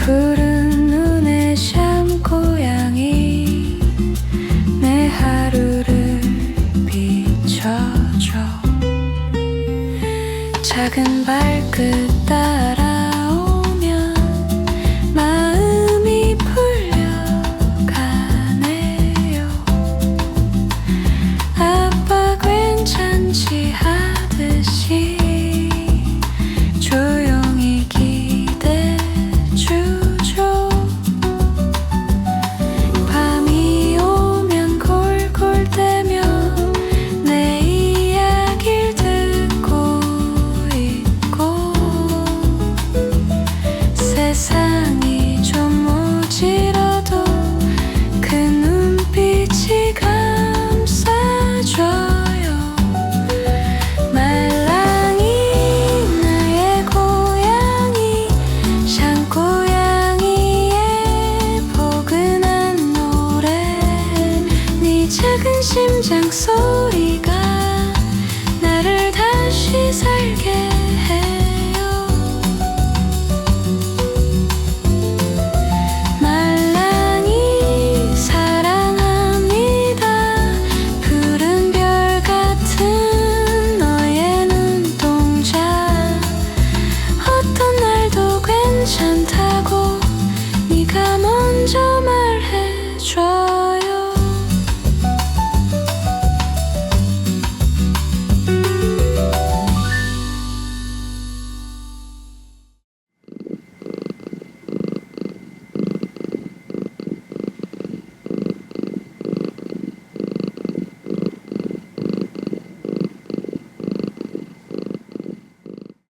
푸른 눈에 샴 고양이 내 하루를 비춰줘. 작은 발끝 따 작은 심장 소리가